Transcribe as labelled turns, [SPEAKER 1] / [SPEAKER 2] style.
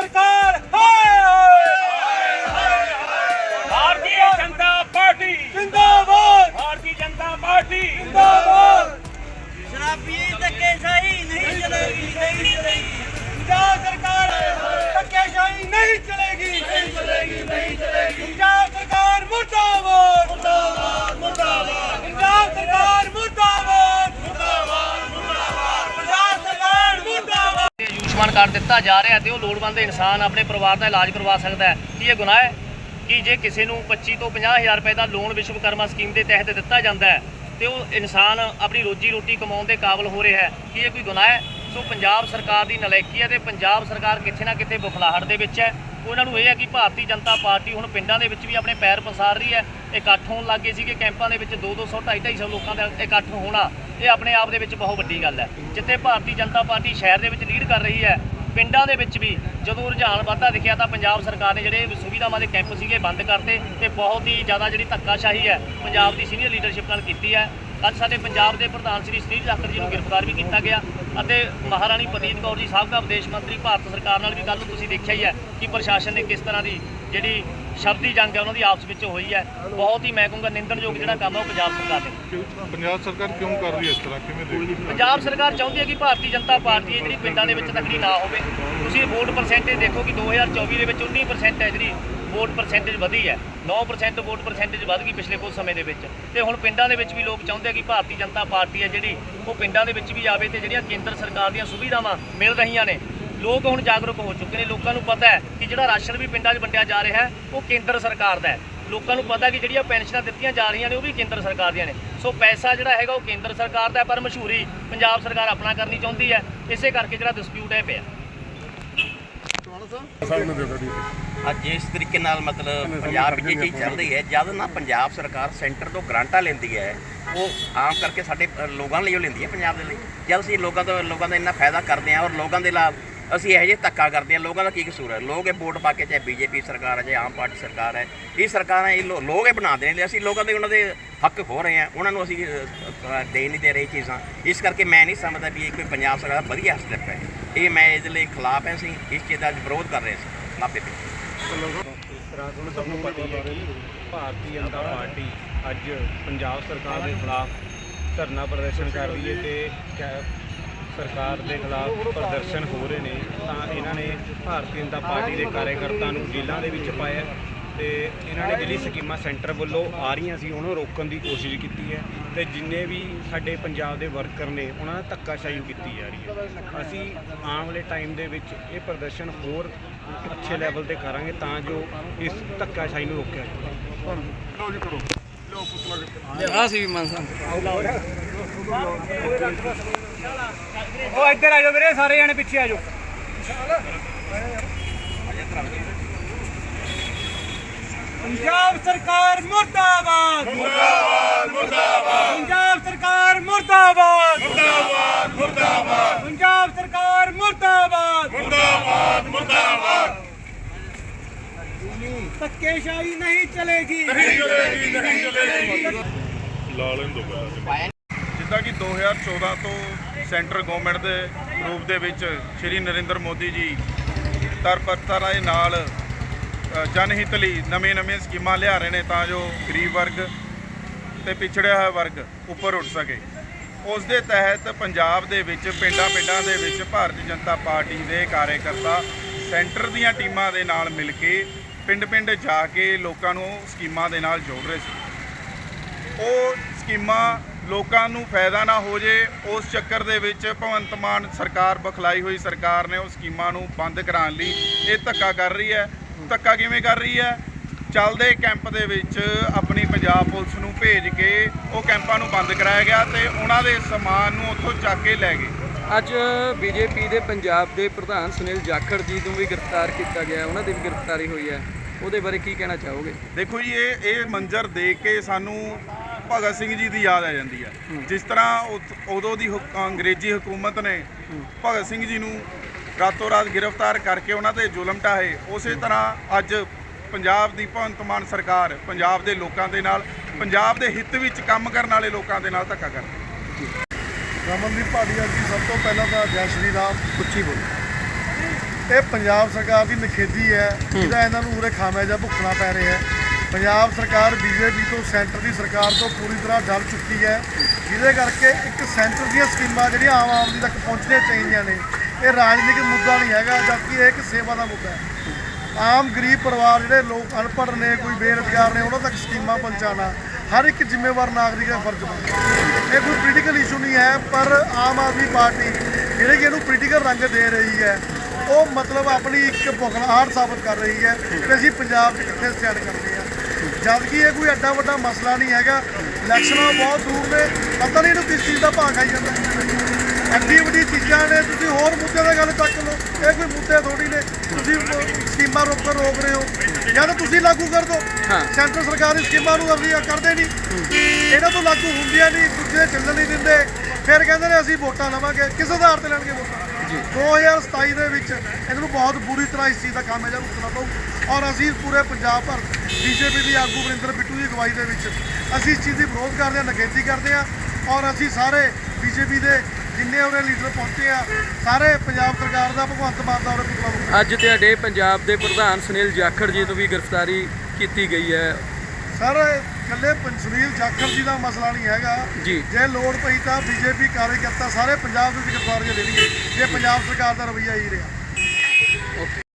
[SPEAKER 1] ਸਰਕਾਰ ਹਾਏ ਹਾਏ
[SPEAKER 2] ਭਾਰਤੀ ਜਨਤਾ ਪਾਰਟੀ।
[SPEAKER 1] ਜਿੰਦਾਬਾਦ।
[SPEAKER 2] ਭਾਰਤੀ ਜਨਤਾ ਪਾਰਟੀ।
[SPEAKER 1] ਜਿੰਦਾਬਾਦ।
[SPEAKER 3] ਸ਼ਰਾਬੀ ਧੱਕੇਸ਼ਾਹੀ ਨਹੀਂ ਚਲੇਗੀ। ਨਹੀਂ ਚਲੇਗੀ।
[SPEAKER 1] ਪੰਜਾਬ ਸਰਕਾਰ ਧੱਕੇਸ਼ਾਹੀ ਨਹੀਂ ਚਲੇਗੀ। ਨਹੀਂ ਚਲੇਗੀ ਨਹੀਂ ਚਲੇਗੀ। ਪੰਜਾਬ ਸਰਕਾਰ ਮੁਰਦਾਬਾਦ। ਮੁਰਦਾਬਾਦ ਮੁਰਦਾਬਾਦ।
[SPEAKER 4] ਆਯੁਸ਼ਮਾਨ ਕਾਰਡ ਦਿੱਤਾ ਜਾ ਰਿਹਾ ਤੇ ਉਹ ਲੋੜਵੰਦ ਇਨਸਾਨ ਆਪਣੇ ਪਰਿਵਾਰ ਦਾ ਇਲਾਜ ਕਰਵਾ ਸਕਦਾ ਹੈ। ਕੀ ਇਹ ਗੁਨਾਹ ਹੈ? ਕਿ ਜੇ ਕਿਸੇ ਨੂੰ 25 ਤੋਂ 50000 ਰੁਪਏ ਦਾ ਲੋਨ ਵਿਸ਼ਵਕਰਮਾ ਸਕੀਮ ਦੇ ਤਹਿਤ ਦਿੱਤਾ ਜਾਂਦਾ ਹੈ ਤੇ ਉਹ ਇਨਸਾਨ ਆਪਣੀ ਰੋਜੀ ਰੋਟੀ ਕਮਾਉਣ ਦੇ ਕਾਬਿਲ ਹੋ ਰਿਹਾ ਹੈ, ਕੀ ਇਹ ਕੋਈ ਗੁਨਾਹ ਹੈ? ਸੋ ਪੰਜਾਬ ਸਰਕਾਰ ਦੀ ਨਲਾਇਕੀ ਹੈ ਤੇ ਪੰਜਾਬ ਸਰਕਾਰ ਕਿੱਥੇ ਨਾ ਕਿਤੇ ਬੁਖਲਾਹਟ ਦੇ ਵਿੱਚ ਹੈ। ਉਹਨਾਂ ਨੂੰ ਇਹ ਹੈ ਕਿ ਭਾਰਤੀ ਜਨਤਾ ਪਾਰਟੀ ਹੁਣ ਪਿੰਡਾਂ ਦੇ ਵਿੱਚ ਵੀ ਆਪਣੇ ਪੈਰ ਪਸਾਰ ਰਹੀ ਹੈ ਇਕੱਠ ਹੋਣ ਲੱਗੇ ਸੀਗੇ। ਕੈਂਪਾਂ ਦੇ ਵਿੱਚ 2 200 250 250 ਲੋਕਾਂ ਦਾ ਇਕੱਠ ਹੋਣਾ, ਇਹ ਆਪਣੇ ਆਪ ਦੇ ਵਿੱਚ ਬਹੁਤ ਵੱਡੀ ਗੱਲ ਹੈ। ਜਿੱਥੇ ਭਾਰਤੀ ਜਨਤਾ ਪਾਰਟੀ ਸ਼ਹਿਰ ਦੇ ਵਿੱਚ ਲੀਡ ਕਰ ਰਹੀ ਹੈ, ਪਿੰਡਾਂ ਦੇ ਵਿੱਚ ਵੀ ਜਦੋਂ ਰੁਝਾਨ ਵਾਧਾ ਦਿਖਿਆ ਤਾਂ ਪੰਜਾਬ ਸਰਕਾਰ ਨੇ ਜਿਹੜੇ ਸੁਵਿਧਾਵਾਂ ਦੇ ਕੈਂਪ ਸੀਗੇ ਬੰਦ ਕਰਤੇ ਤੇ ਬਹੁਤ ਹੀ ਜ਼ਿਆਦਾ ਜਿਹੜੀ ਧੱਕਾਸ਼ਾਹੀ ਹੈ ਪੰਜਾਬ ਦੀ ਸੀਨੀਅਰ ਲੀਡਰਸ਼ਿਪ ਨਾਲ ਕੀਤੀ ਹੈ। ਅੱਜ ਸਾਡੇ ਪੰਜਾਬ ਦੇ ਪ੍ਰਧਾਨ ਸ੍ਰੀ ਸ੍ਰੀ ਜਾਖੜ ਜੀ ਨੂੰ ਗ੍ਰਿਫਤਾਰ ਵੀ ਕੀਤਾ ਗਿਆ। ਅਤੇ ਮਹਾਰਾਣੀ ਪ੍ਰਨੀਤ ਕੌਰ ਜੀ ਸਾਬਕਾ ਵਿਦੇਸ਼ ਮੰਤਰੀ ਭਾਰਤ ਸਰਕਾਰ ਨਾਲ ਵੀ ਕੱਲ੍ਹ ਤੁਸੀਂ ਦੇਖਿਆ ਹੀ ਹੈ ਕਿ ਪ੍ਰਸ਼ਾਸਨ ਨੇ ਕਿਸ ਤਰ੍ਹਾਂ ਦੀ ਜਿਹੜੀ ਸ਼ਬਦੀ ਜੰਗ ਹੈ ਉਹਨਾਂ ਦੀ ਆਪਸ ਵਿੱਚ ਹੋਈ ਹੈ। ਬਹੁਤ ਹੀ ਮੈਂ ਕਹੂੰਗਾ ਨਿੰਦਣਯੋਗ ਜਿਹੜਾ ਕੰਮ ਹੈ ਉਹ ਪੰਜਾਬ ਸਰਕਾਰ ਨੇ
[SPEAKER 5] ਪੰਜਾਬ ਸਰਕਾਰ ਕਿਉਂ ਕਰ ਰਹੀ ਹੈ ਇਸ ਤਰ੍ਹਾਂ? ਕਿਵੇਂ ਦੇਖਦੀ ਹੈ?
[SPEAKER 4] ਪੰਜਾਬ ਸਰਕਾਰ ਚਾਹੁੰਦੀ ਹੈ ਕਿ ਭਾਰਤੀ ਜਨਤਾ ਪਾਰਟੀ ਹੈ ਜਿਹੜੀ ਪਿੰਡਾਂ ਦੇ ਵਿੱਚ ਤਕੜੀ ਨਾ ਹੋਵੇ। ਤੁਸੀਂ ਵੋਟ ਪਰਸੈਂਟੇਜ ਦੇਖੋ ਕਿ 2024 ਦੇ ਵਿੱਚ 19% ਹੈ ਜਿਹੜੀ ਵੋਟ ਪਰਸੈਂਟੇਜ ਵਧੀ ਹੈ। 9% ਵੋਟ ਪਰਸੈਂਟੇਜ ਵਧ ਗਈ ਪਿਛਲੇ ਕੁਝ ਸਮੇਂ ਦੇ ਵਿੱਚ। ਤੇ ਹੁਣ ਪਿੰਡਾਂ ਦੇ ਵਿੱਚ ਵੀ ਲੋਕ ਚਾਹੁੰਦੇ ਆ ਕਿ ਭਾਰਤੀ ਜਨਤਾ ਪਾਰਟੀ ਹੈ ਜਿਹੜੀ ਉਹ ਪਿੰਡਾਂ ਦੇ ਵਿੱਚ ਵੀ ਆਵੇ ਤੇ ਜਿਹੜੀਆਂ ਕੇਂਦਰ ਸਰਕਾਰ ਦੀਆਂ ਸੁਵਿਧਾਵਾਂ ਮਿਲ ਰਹੀਆਂ ਨੇ। ਲੋਕ ਹੁਣ ਜਾਗਰੂਕ ਹੋ ਚੁੱਕੇ ਨੇ। ਲੋਕਾਂ ਨੂੰ ਪਤਾ ਹੈ ਕਿ ਜਿਹੜਾ ਰਾਸ਼ਨ ਵੀ ਪਿੰਡਾਂ 'ਚ ਵੰਡਿਆ ਜਾ ਰਿਹਾ ਹੈ, ਉਹ ਕੇਂਦਰ ਸਰਕਾਰ ਦਾ ਹੈ। ਲੋਕਾਂ ਨੂੰ ਪਤਾ ਕਿ ਜਿਹੜੀਆਂ ਪੈਨਸ਼ਨਾਂ ਦਿੱਤੀਆਂ ਜਾ ਰਹੀਆਂ ਨੇ, ਉਹ ਵੀ ਕੇਂਦਰ ਸਰਕਾਰ ਦੀਆਂ ਨੇ। ਸੋ ਪੈਸਾ ਜਿਹੜਾ ਹੈਗਾ, ਉਹ ਕੇਂਦਰ ਸਰਕਾਰ ਦਾ ਪਰ ਮਸ਼ਹੂਰੀ ਪੰਜਾਬ ਸਰਕਾਰ ਆਪਣਾ ਕਰਨੀ ਚਾਹੁੰਦੀ ਹੈ। ਇਸੇ ਕਰਕੇ ਜਿਹੜਾ ਡਿਸਪਿਊਟ ਹੈ ਪਿਆ।
[SPEAKER 5] ਸਾਹਿਬ? ਨੇ ਦੇ ਦਿੱਤੀ
[SPEAKER 6] ਅੱਜ ਜਿਸ ਤਰੀਕੇ ਨਾਲ ਮਤਲਬ ਪੰਜਾਬ ਵਿੱਚ ਇਹ ਚੀਜ਼ ਚੱਲ ਰਹੀ ਹੈ? ਜਦ ਨਾ ਪੰਜਾਬ ਸਰਕਾਰ ਸੈਂਟਰ ਤੋਂ ਗ੍ਰਾਂਟਾਂ ਲੈਂਦੀ ਹੈ ਉਹ ਆਮ ਕਰਕੇ ਸਾਡੇ ਲੋਕਾਂ ਲਈ ਉਹ ਲੈਂਦੀ ਹੈ ਪੰਜਾਬ ਦੇ ਲਈ। ਜਦ ਅਸੀਂ ਲੋਕਾਂ ਤੋਂ ਲੋਕਾਂ ਦਾ ਇੰਨਾ ਫਾਇਦਾ ਕਰਦੇ ਹਾਂ ਔਰ ਲੋਕਾਂ ਦੇ ਲਾਭ ਅਸੀਂ ਇਹੋ ਜਿਹੇ ਧੱਕਾ ਕਰਦੇ ਹਾਂ। ਲੋਕਾਂ ਦਾ ਕੀ ਕਸੂਰ ਹੈ? ਲੋਕ ਇਹ ਵੋਟ ਪਾ ਕੇ ਚਾਹੇ ਬੀਜੇਪੀ ਸਰਕਾਰ ਹੈ ਚਾਹੇ ਆਮ ਪਾਰਟੀ ਸਰਕਾਰ ਹੈ ਇਹ ਸਰਕਾਰਾਂ ਇਹ ਲੋ- ਲੋਕ ਇਹ ਬਣਾਉਂਦੇ ਨੇ ਅਸੀਂ ਲੋਕਾਂ ਦੇ ਉਹਨਾਂ ਦੇ ਹੱਕ ਖੋ ਰਹੇ ਹਾਂ। ਉਹਨਾਂ ਨੂੰ ਅਸੀਂ ਦੇ ਨਹੀਂ ਦੇ ਰਹੇ ਚੀਜ਼ਾਂ। ਇਸ ਕਰਕੇ ਮੈਂ ਨਹੀਂ ਸਮਝਦਾ ਵੀ ਇਹ ਕੋਈ ਪੰਜਾਬ ਸਰਕਾਰ ਦਾ ਵਧੀਆ ਸਟੈਪ ਹੈ। ਇਹ ਮੈਂ ਇਹਦੇ ਲਈ ਖਿਲਾਫ ਹੈ ਸੀ ਇਸ ਚੀਜ਼ ਦਾ ਅੱਜ ਵਿਰੋਧ ਕਰ ਰਹੇ ਸੀ ਮਾਪੇ ਤੇ
[SPEAKER 7] ਇਸ ਤਰ੍ਹਾਂ ਤੁਹਾਨੂੰ ਸਭ ਨੂੰ ਪਤਾ ਹੀ ਹੈ ਕਿ ਭਾਰਤੀ ਜਨਤਾ ਪਾਰਟੀ ਅੱਜ ਪੰਜਾਬ ਸਰਕਾਰ ਦੇ ਖਿਲਾਫ ਧਰਨਾ ਪ੍ਰਦਰਸ਼ਨ ਕਰ ਰਹੀ ਹੈ ਤੇ ਕੈ- ਸਰਕਾਰ ਦੇ ਖਿਲਾਫ ਪ੍ਰਦਰਸ਼ਨ ਹੋ ਰਹੇ ਨੇ, ਤਾਂ ਇਹਨਾਂ ਨੇ ਭਾਰਤੀ ਜਨਤਾ ਪਾਰਟੀ ਦੇ ਕਾਰਜਕਰਤਾ ਨੂੰ ਜੇਲ੍ਹਾਂ ਦੇ ਵਿੱਚ ਪਾਇਆ ਤੇ ਇਹਨਾਂ ਨੇ ਜਿਹੜੀ ਸਕੀਮਾਂ ਸੈਂਟਰ ਵੱਲੋਂ ਆ ਰਹੀਆਂ ਸੀ ਉਹਨੂੰ ਰੋਕਣ ਦੀ ਕੋਸ਼ਿਸ਼ ਕੀਤੀ ਹੈ ਤੇ ਜਿੰਨੇ ਵੀ ਸਾਡੇ ਪੰਜਾਬ ਦੇ ਵਰਕਰ ਨੇ ਉਹਨਾਂ ਨਾਲ ਧੱਕਾਸ਼ਾਹੀ ਕੀਤੀ ਜਾ ਰਹੀ ਹੈ। ਅਸੀਂ ਆਉਣ ਵਾਲੇ ਟਾਈਮ ਦੇ ਵਿੱਚ ਇਹ ਪ੍ਰਦਰਸ਼ਨ ਹੋਰ ਅੱਛੇ ਲੈਵਲ ਤੇ ਕਰਾਂਗੇ ਤਾਂ ਜੋ ਇਸ ਧੱਕਾਸ਼ਾਹੀ ਨੂੰ ਰੋਕਿਆ ਜਾਵੇ।
[SPEAKER 5] ਲਓ ਜੀ ਕਰੋ ਲਓ ਪੁੱਤਲਾ
[SPEAKER 1] ਉਹ ਇੱਧਰ ਆ ਜਾਓ ਵੀਰੇ ਸਾਰੇ ਜਣੇ ਪਿੱਛੇ ਆ ਜਾਓ। ਪੰਜਾਬ ਸਰਕਾਰ ਮੁਰਦਾਬਾਦ। ਮੁਰਦਾਬਾਦ ਮੁਰਦਾਬਾਦ। ਪੰਜਾਬ ਸਰਕਾਰ ਮੁਰਦਾਬਾਦ। ਮੁਰਦਾਬਾਦ ਮੁਰਦਾਬਾਦ। ਪੰਜਾਬ ਸਰਕਾਰ ਮੁਰਦਾਬਾਦ। ਮੁਰਦਾਬਾਦ ਮੁਰਦਾਬਾਦ। ਧੱਕੇਸ਼ਾਹੀ ਨਹੀਂ ਚਲੇਗੀ।
[SPEAKER 5] ਲਾ ਲੈਣ ਦੋ ਪਹਿਲਾਂ ਜਿੱਦਾਂ ਕਿ 2014 ਤੋਂ ਸੈਂਟਰ ਗਵਰਨਮੈਂਟ ਦੇ ਰੂਪ ਦੇ ਵਿੱਚ ਸ਼੍ਰੀ ਨਰਿੰਦਰ ਮੋਦੀ ਜੀ ਤਰਪਰਤਾ ਦੇ ਨਾਲ ਜਨਹਿਤ ਲਈ ਨਵੇਂ-ਨਵੇਂ ਸਕੀਮਾਂ ਲਿਆ ਰਹੇ ਨੇ ਤਾਂ ਜੋ ਗਰੀਬ ਵਰਗ ਤੇ ਪਿਛੜਿਆ ਹੋਇਆ ਵਰਗ ਉੱਪਰ ਉੱਠ ਸਕੇ। ਉਸ ਦੇ ਤਹਿਤ ਪੰਜਾਬ ਦੇ ਵਿੱਚ ਪਿੰਡਾਂ-ਪਿੰਡਾਂ ਦੇ ਵਿੱਚ ਭਾਰਤੀ ਜਨਤਾ ਪਾਰਟੀ ਦੇ ਕਾਰਜਕਰਤਾ ਸੈਂਟਰ ਦੀਆਂ ਟੀਮਾਂ ਦੇ ਨਾਲ ਮਿਲ ਕੇ ਪਿੰਡ-ਪਿੰਡ ਜਾ ਕੇ ਲੋਕਾਂ ਨੂੰ ਸਕੀਮਾਂ ਦੇ ਨਾਲ ਜੋੜ ਰਹੇ ਸੀ। ਉਹ ਸਕੀਮਾਂ ਲੋਕਾਂ ਨੂੰ ਫਾਇਦਾ ਨਾ ਹੋ ਜੇ, ਉਸ ਚੱਕਰ ਦੇ ਵਿੱਚ ਭਗਵੰਤ ਮਾਨ ਸਰਕਾਰ ਬਖਲਾਈ ਹੋਈ ਸਰਕਾਰ ਨੇ ਉਹ ਸਕੀਮਾਂ ਨੂੰ ਬੰਦ ਕਰਾਉਣ ਲਈ ਇਹ ਧੱਕਾ ਕਰ ਰਹੀ ਹੈ। ਧੱਕਾ ਕਿਵੇਂ ਕਰ ਰਹੀ ਹੈ? ਚੱਲਦੇ ਕੈਂਪ ਦੇ ਵਿੱਚ ਆਪਣੀ ਪੰਜਾਬ ਪੁਲਿਸ ਨੂੰ ਭੇਜ ਕੇ ਉਹ ਕੈਂਪਾਂ ਨੂੰ ਬੰਦ ਕਰਾਇਆ ਗਿਆ ਤੇ ਉਹਨਾਂ ਦੇ ਸਮਾਨ ਨੂੰ ਉੱਥੋਂ ਚੱਕ ਕੇ ਲੈ ਗਏ।
[SPEAKER 8] ਅੱਜ ਬੀਜੇਪੀ ਦੇ ਪੰਜਾਬ ਦੇ ਪ੍ਰਧਾਨ ਸੁਨੀਲ ਜਾਖੜ ਜੀ ਨੂੰ ਵੀ ਗ੍ਰਿਫਤਾਰ ਕੀਤਾ ਗਿਆ ਉਹਨਾਂ ਦੀ ਵੀ ਗ੍ਰਿਫਤਾਰੀ ਹੋਈ ਹੈ। ਉਹਦੇ ਬਾਰੇ ਕੀ ਕਹਿਣਾ ਚਾਹੋਗੇ?
[SPEAKER 5] ਦੇਖੋ ਜੀ ਇਹ ਇਹ ਮੰਜ਼ਰ ਦੇਖ ਕੇ ਸਾਨੂੰ ਭਗਤ ਸਿੰਘ ਜੀ ਦੀ ਯਾਦ ਆ ਜਾਂਦੀ ਹੈ। ਜਿਸ ਤਰ੍ਹਾਂ ਉਦੋਂ ਦੀ ਅੰਗਰੇਜ਼ੀ ਹਕੂਮਤ ਨੇ ਭਗਤ ਸਿੰਘ ਜੀ ਨੂੰ ਰਾਤੋਂ ਰਾਤ ਗ੍ਰਿਫਤਾਰ ਕਰਕੇ ਉਹਨਾਂ ਤੇ ਜ਼ੁਲਮ ਢਾਏ ਉਸੇ ਤਰ੍ਹਾਂ ਅੱਜ ਪੰਜਾਬ ਦੀ ਭਗਵੰਤ ਮਾਨ ਸਰਕਾਰ ਪੰਜਾਬ ਦੇ ਲੋਕਾਂ ਦੇ ਨਾਲ, ਪੰਜਾਬ ਦੇ ਹਿੱਤ ਵਿੱਚ ਕੰਮ ਕਰਨ ਵਾਲੇ ਲੋਕਾਂ ਦੇ ਨਾਲ ਧੱਕਾ ਕਰਦੀ
[SPEAKER 9] ਰਮਨਦੀਪ ਭਾਟੀਆ ਜੀ, ਸਭ ਤੋਂ ਪਹਿਲਾਂ ਤਾਂ ਜੈ ਸ਼੍ਰੀ ਰਾਮ।
[SPEAKER 8] ਉੱਚੀ ਬੋਲੋ।
[SPEAKER 9] ਇਹ ਪੰਜਾਬ ਸਰਕਾਰ ਦੀ ਨਖੇਦੀ ਹੈ, ਜਿਹਦਾ ਇਹਨਾਂ ਨੂੰ ਉਰੇ ਖਾਮਿਆਜਾ ਭੁਗਤਣਾ ਪੈ ਰਿਹਾ ਹੈ। ਪੰਜਾਬ ਸਰਕਾਰ ਬੀਜੇਪੀ ਤੋਂ ਸੈਂਟਰ ਦੀ ਸਰਕਾਰ ਤੋਂ ਪੂਰੀ ਤਰ੍ਹਾਂ ਡਰ ਚੁੱਕੀ ਹੈ, ਜਿਹਦੇ ਕਰਕੇ ਇੱਕ ਸੈਂਟਰ ਦੀਆਂ ਸਕੀਮਾਂ ਜਿਹੜੀਆਂ ਆਮ ਆਦਮੀ ਤੱਕ ਪਹੁੰਚਣੀਆਂ ਚਾਹੀਦੀਆਂ ਨੇ ਇਹ ਰਾਜਨੀਤਿਕ ਮੁੱਦਾ ਨਹੀਂ ਹੈਗਾ, ਜਦਕਿ ਇਹ ਇੱਕ ਸੇਵਾ ਦਾ ਮੁੱਦਾ ਹੈ। ਆਮ ਗਰੀਬ ਪਰਿਵਾਰ ਜਿਹੜੇ ਲੋਕ ਅਨਪੜ੍ਹ ਨੇ, ਕੋਈ ਬੇਰੁਜ਼ਗਾਰ ਨੇ, ਉਹਨਾਂ ਤੱਕ ਸਕੀਮਾਂ ਪਹੁੰਚਾਉਣਾ, ਹਰ ਇੱਕ ਜ਼ਿੰਮੇਵਾਰ ਨਾਗਰਿਕ ਦਾ ਫਰਜ਼ ਬਣਦਾ ਇਹ ਕੋਈ ਪੋਲੀਟੀਕਲ ਇਸ਼ੂ ਨਹੀਂ ਹੈ, ਪਰ ਆਮ ਆਦਮੀ ਪਾਰਟੀ ਜਿਹੜੀ ਕਿ ਇਹਨੂੰ ਪੋਲੀਟੀਕਲ ਰੰਗ ਦੇ ਰਹੀ ਹੈ, ਉਹ ਮਤਲਬ ਆਪਣੀ ਇੱਕ ਬੁਖਲਾਹਟ ਸਾਬਤ ਕਰ ਰਹੀ ਹੈ ਕਿ ਅਸੀਂ ਪੰਜਾਬ 'ਚ ਕਿੱਥੇ ਸਟੈਂਡ ਕਰਦੇ ਹਾਂ। ਜਦ ਕਿ ਇਹ ਕੋਈ ਐਡਾ ਵੱਡਾ ਮਸਲਾ ਨਹੀਂ ਹੈਗਾ ਇਲੈਕਸ਼ਨਾਂ ਬਹੁਤ ਦੂਰ ਨੇ, ਪਤਾ ਨਹੀਂ ਇਹਨੂੰ ਕਿਸ ਚੀਜ਼ ਦਾ ਭਾਗ ਆਈ ਜਾਂਦਾ ਐਡੀ ਵੱਡੀ ਚੀਜ਼ਾਂ ਨੇ ਤੁਸੀਂ ਹੋਰ ਮੁੱਦਿਆਂ ਦਾ ਗੱਲ ਚੱਕ ਲਓ। ਇਹ ਕੋਈ ਮੁੱਦੇ ਥੋੜੀ ਨੇ। ਤੁਸੀਂ ਸਕੀਮਾਂ ਰੋਕ ਰੋਕ ਰਹੇ ਹੋ। ਜਾਂ ਤਾਂ ਤੁਸੀਂ ਲਾਗੂ ਕਰ ਦਿਓ। ਸੈਂਟਰ ਸਰਕਾਰ ਦੀ ਸਕੀਮਾਂ ਨੂੰ ਅਸੀਂ ਕਰਦੇ ਨਹੀਂ। ਇਹਨਾਂ ਤੋਂ ਲਾਗੂ ਹੁੰਦੀਆਂ ਨਹੀਂ ਦੂਜੇ ਚੱਲਣ ਨਹੀਂ ਦਿੰਦੇ। ਫਿਰ ਕਹਿੰਦੇ ਨੇ ਅਸੀਂ ਵੋਟਾਂ ਲਵਾਂਗੇ। ਕਿਸ ਆਧਾਰ ਤੇ ਲੈਣਗੇ ਵੋਟਾਂ? 2027 ਦੇ ਵਿੱਚ ਇਹਨਾਂ ਨੂੰ ਬਹੁਤ ਬੁਰੀ ਤਰ੍ਹਾਂ ਇਸ ਚੀਜ਼ ਦਾ ਕੰਮ ਹੈ ਜਾਂ ਭੁਗਤਣਾ ਪਊ। ਔਰ ਅਸੀਂ ਪੂਰੇ ਪੰਜਾਬ ਭਰ ਬੀਜੇਪੀ ਦੀ ਆਗੂ ਵਰਿੰਦਰ ਬਿੱਟੂ ਦੀ ਅਗਵਾਈ ਦੇ ਵਿੱਚ ਅਸੀਂ ਇਸ ਚੀਜ਼ ਦੀ ਵਿਰੋਧ ਕਰਦੇ ਹਾਂ ਨਗੇਤੀ ਕਰਦੇ ਹਾਂ। ਔਰ ਅਸੀਂ ਸਾਰੇ ਬੀਜੇਪੀ ਦੇ ਜਿੰਨੇ ਉਹਦੇ ਲੀਡਰ ਪਹੁੰਚੇ ਆ ਸਾਰੇ ਪੰਜਾਬ ਸਰਕਾਰ ਦਾ ਭਗਵੰਤ ਮਾਨ ਦਾ ਉਹਦੇ ਪੁਤਲਾ
[SPEAKER 8] ਅੱਜ ਤੁਹਾਡੇ ਪੰਜਾਬ ਦੇ ਪ੍ਰਧਾਨ ਸੁਨੀਲ ਜਾਖੜ ਜੀ ਨੂੰ ਵੀ ਗ੍ਰਿਫਤਾਰੀ ਕੀਤੀ ਗਈ ਹੈ।
[SPEAKER 9] ਸਰ ਇਕੱਲੇ ਸੁਨੀਲ ਜਾਖੜ ਜੀ ਦਾ ਮਸਲਾ ਨਹੀਂ ਹੈਗਾ।
[SPEAKER 8] ਜੀ।
[SPEAKER 9] ਜੇ ਲੋੜ ਪਈ ਤਾਂ ਬੀਜੇਪੀ ਕਾਰਜਕਰਤਾ ਸਾਰੇ ਪੰਜਾਬ ਦੇ ਵਿੱਚ ਗ੍ਰਿਫਤਾਰੀਆਂ ਦੇਣਗੇ ਜੇ ਪੰਜਾਬ ਸਰਕਾਰ ਦਾ ਰਵੱਈਆ ਹੀ ਰਿਹਾ।